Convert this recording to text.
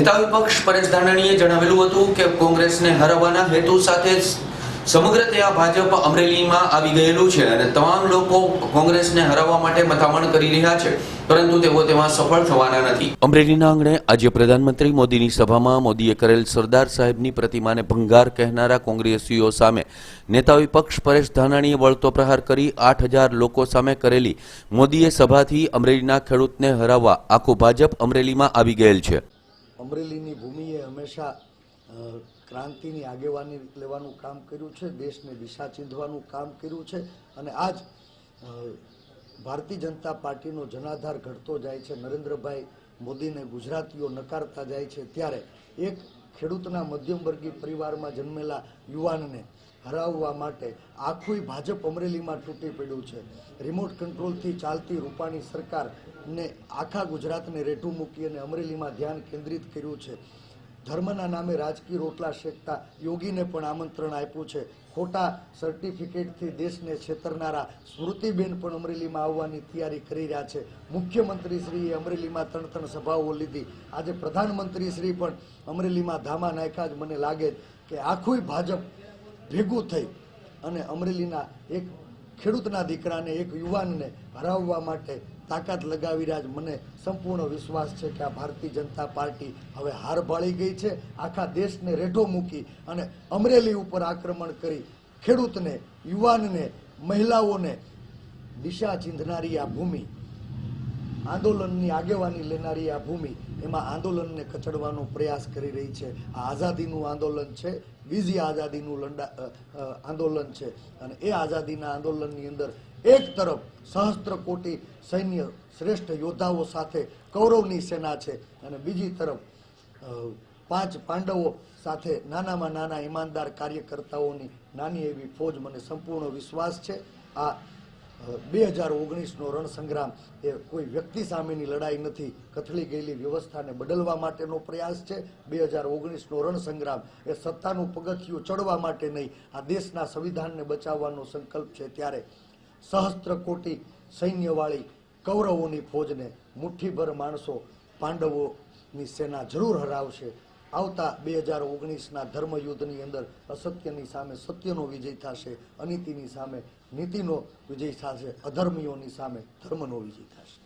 નેતા વિપક્ષ પરેશ ધાનાણીએ જણાવેલું હતું કે કોંગ્રેસને હરાવવાના હેતુ સાથે સમગ્ર ત્યાં ભાજપ અમરેલીમાં આવી ગયેલું છે અને તમામ લોકો કોંગ્રેસને હરાવવા માટે મથામણ કરી રહ્યા છે, પરંતુ તેઓ તેમાં સફળ થવાના નથી. અમરેલીના આંગણે આજે પ્રધાનમંત્રી મોદીની સભામાં મોદીએ કરેલ સરદાર સાહેબની પ્રતિમાને ભંગાર કહેનારા કોંગ્રેસીઓ સામે નેતા વિપક્ષ પરેશ ધાનાણીએ વળતો પ્રહાર કરી આઠ હજાર લોકો સામે કરેલી મોદીએ સભાથી અમરેલીના ખેડૂતને હરાવવા આખું ભાજપ અમરેલીમાં આવી ગયેલ છે. અમરેલીની ભૂમિએ હંમેશા ક્રાંતિની આગેવાની લેવાનું કામ કર્યું છે, દેશને દિશા ચીંધવાનું કામ કર્યું છે અને આજ ભારતીય જનતા પાર્ટીનો જનાધાર ઘટતો જાય છે, નરેન્દ્રભાઈ મોદીને ગુજરાતીઓ નકારતા જાય છે. ત્યારે એક ખેડૂતના મધ્યમ વર્ગીય પરિવારમાં જન્મેલા યુવાનને હરાવવા માટે આખું ભાજપ અમરેલીમાં તૂટી પડ્યું છે. રિમોટ કંટ્રોલથી ચાલતી રૂપાણી સરકારને આખા ગુજરાતને રેઠું મૂકી અને અમરેલીમાં ધ્યાન કેન્દ્રિત કર્યું છે. ધર્મના નામે રાજકીય રોટલા શેકતા યોગીને પણ આમંત્રણ આપ્યું છે. ખોટા સર્ટિફિકેટથી દેશને છેતરનારા સ્મૃતિબેન પણ અમરેલીમાં આવવાની તૈયારી કરી રહ્યા છે. મુખ્યમંત્રીશ્રીએ અમરેલીમાં ત્રણ ત્રણ સભાઓ લીધી. આજે પ્રધાનમંત્રીશ્રી પણ અમરેલીમાં ધામા નાખ્યા જ મને લાગે કે આખું ભાજપ ભેગું થઈ અને અમરેલીના એક ખેડૂતના દીકરાને, એક યુવાનને હરાવવા માટે તાકાત લગાવી રહ્યા છે. મને સંપૂર્ણ વિશ્વાસ છે કે આ ભારતીય જનતા પાર્ટી હવે હાર ભાળી ગઈ છે. આખા દેશને રેઢો મૂકી અને અમરેલી ઉપર આક્રમણ કરી ખેડૂતને, યુવાનને, મહિલાઓને દિશા ચીંધનારી આ ભૂમિ આંદોલનની આગેવાની લેનારી આ ભૂમિ, એમાં આંદોલનને કચડવાનો પ્રયાસ કરી રહી છે. આ આઝાદીનું આંદોલન છે, બીજી આઝાદીનું લંડા આંદોલન છે. અને એ આઝાદીના આંદોલનની અંદર એક તરફ સહસ્ત્ર કોટી સૈન્ય શ્રેષ્ઠ યોદ્ધાઓ સાથે કૌરવની સેના છે અને બીજી તરફ પાંચ પાંડવો સાથે નાનામાં નાના ઈમાનદાર કાર્યકર્તાઓની નાની એવી ફોજ. મને સંપૂર્ણ વિશ્વાસ છે. આ બે હજાર ઓગણીસનો રણસંગ્રામ એ કોઈ વ્યક્તિ સામેની લડાઈ નથી. કથળી ગયેલી વ્યવસ્થાને બદલવા માટેનો પ્રયાસ છે. બે હજાર ઓગણીસનો રણસંગ્રામ એ સત્તાનું પગથિયું ચડવા માટે નહીં, આ દેશના સંવિધાનને બચાવવાનો સંકલ્પ છે ત્યારે સહસ્ત્ર કોટી સૈન્યવાળી કૌરવોની ફોજને મુઠ્ઠીભર માણસો પાંડવોની સેના જરૂર હરાવશે. આવતા બે હજાર ઓગણીસના ધર્મયુદ્ધની અંદર અસત્યની સામે સત્યનો વિજય થશે, અનીતિની સામે નીતિનો વિજય થશે, અધર્મીઓની સામે ધર્મનો વિજય થશે.